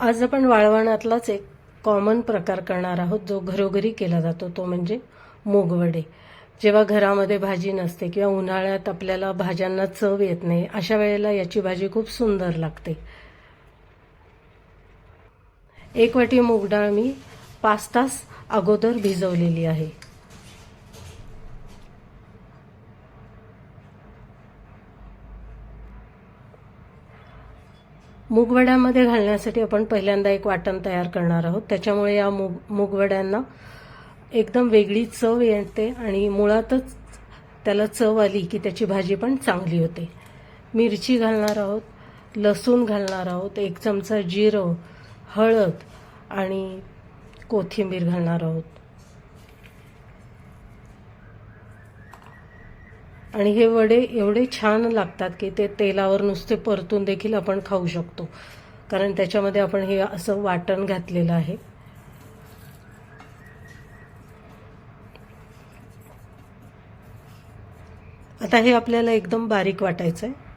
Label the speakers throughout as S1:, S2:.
S1: आज आपण वाळवणातलाच एक कॉमन प्रकार करणार आहोत जो घरोघरी केला जातो तो म्हणजे मूगवडे. जेव्हा घरामध्ये भाजी नसते किंवा उन्हाळ्यात आपल्याला भाज्यांना चव येत नाही अशा वेळेला याची भाजी खूप सुंदर लागते. एक वाटी मूग डाळ मी पाच तास अगोदर भिजवलेली आहे. मूगवड्यामध्ये घालण्यासाठी आपण पहिल्यांदा एक वाटण तयार करणार आहोत. त्याच्यामुळे या मूग मूगवड्यांना एकदम वेगळी चव येते आणि मुळातच त्याला चव आली की त्याची भाजी पण चांगली होते. मिरची घालणार आहोत लसूण घालणार आहोत एक चमचा जिरं हळद आणि कोथिंबीर घालणार आहोत. आणि हे वडे एवढे छान लागतात की ते तेलावर नुसते परतून देखील आपण खाऊ शकतो. कारण त्याच्यामध्ये आपण हे असं वाटण घातलेलं आहे. आता हे आपल्याला एकदम बारीक वाटायचं आहे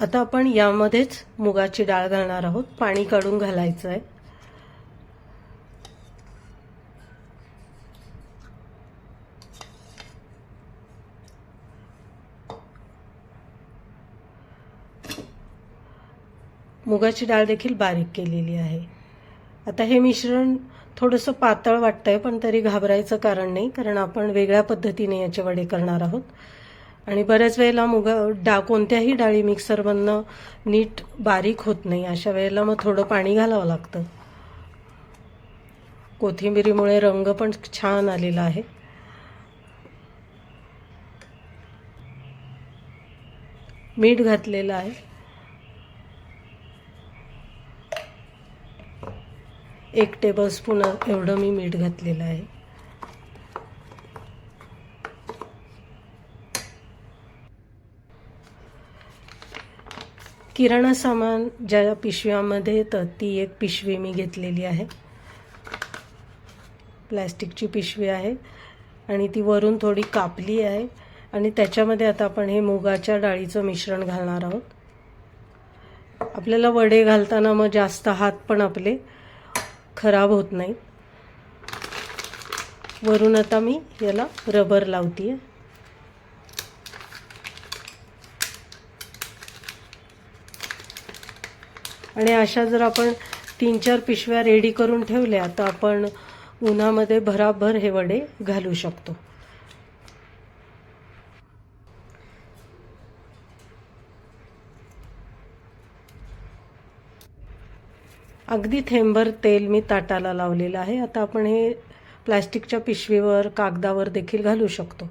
S1: आता आपण यामध्येच मुगाची डाळ घालणार आहोत. पाणी काढून घालायचं आहे मुगाची डाळ देखील बारीक केलेली आहे. आता हे मिश्रण थोडंसं पातळ वाटतंय पण तरी घाबरायचं कारण नाही कारण आपण वेगळ्या पद्धतीने याचे वडे करणार आहोत. आणि बऱ्याच वेळेला मुगा डा कोणत्याही डाळी मिक्सरमधनं नीट बारीक होत नाही. अशा वेळेला मग थोडं पाणी घालावं लागतं. कोथिंबिरीमुळे रंग पण छान आलेला आहे. मीठ घातलेलं आहे. एक टेबलस्पून एवढं मी मीठ घातलेलं आहे. किराणा सामान ज्या पिशव्यामध्ये येतं ती एक पिशवी मी घेतलेली आहे. प्लॅस्टिकची पिशवी आहे आणि ती वरून थोडी कापली आहे आणि त्याच्यामध्ये आता आपण हे मुगाच्या डाळीचं मिश्रण घालणार आहोत. आपल्याला वडे घालताना मग जास्त हात पण आपले खराब होत नाहीत. वरून आता मी याला रबर लावते आणि अशा जर आपण तीन चार पिशव्या रेडी करून ठेवल्या तर आपण उन्हामध्ये भराभर हे वडे घालू शकतो. अगदी थेंबर तेल मी ताटाला लावलेलं आहे. आता आपण हे प्लॅस्टिकच्या पिशवीवर कागदावर देखील घालू शकतो.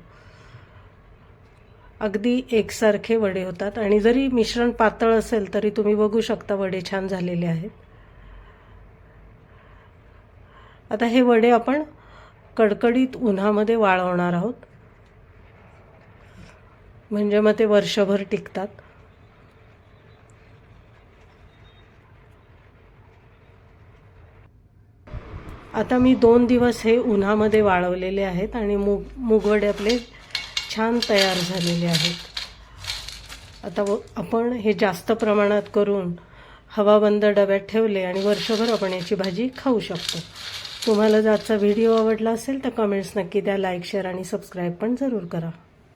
S1: अगदी एकसारखे वडे होतात आणि जरी मिश्रण पातळ असेल तरी तुम्ही बघू शकता वडे छान झालेले आहेत. आता हे वडे आपण कडकडीत उन्हामध्ये वाळवणार आहोत. म्हणजे मग ते वर्षभर टिकतात. आता मी दोन दिवस हे उन्हामध्ये वाळवलेले आहेत आणि मूग मुगवडे आपले छान तयार झालेले आहेत. आता व आपण हे जास्त प्रमाणात करून हवाबंद डब्यात ठेवले आणि वर्षभर आपण याची भाजी खाऊ शकतो. तुम्हाला जर आजचा व्हिडिओ आवडला असेल तर कमेंट्स नक्की द्या लाईक शेअर आणि सबस्क्राईब पण जरूर करा.